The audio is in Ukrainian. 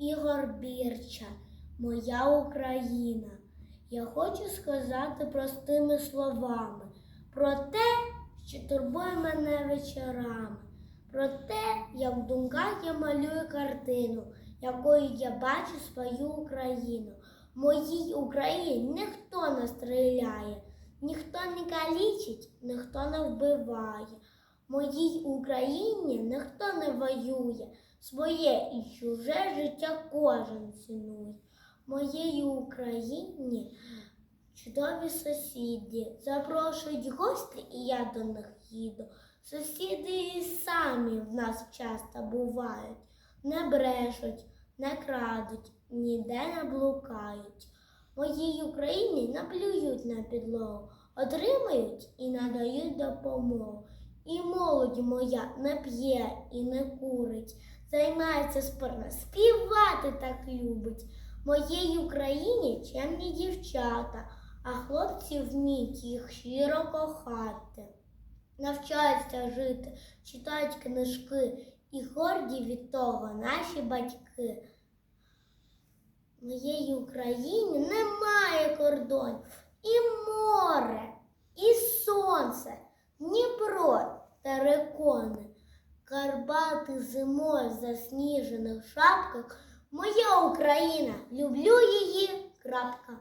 Ігор Бірча, моя Україна. Я хочу сказати простими словами про те, що турбує мене вечорами, про те, як в думках я малюю картину, якою я бачу свою Україну. Моїй Україні ніхто не стріляє, ніхто не калічить, ніхто не вбиває. Моїй Україні ніхто не воює, своє і чуже життя кожен цінує. Моїй Україні чудові сусіди запрошують гості, і я до них їду. Сусіди і самі в нас часто бувають, не брешуть, не крадуть, ніде не блукають. Моїй Україні не плюють на підлогу, отримають і надають допомогу. І молодь моя не п'є і не курить, займається спорно, співати так любить. Моїй Україні чемні дівчата, а хлопці вміють їх щиро кохати. Навчаються жити, читають книжки і горді від того наші батьки. Моєї Україні немає кордонів і море, і сонце, Дніпро та рекони. Карпати зимою в засніжених шапках. Моя Україна, люблю її. Крапка.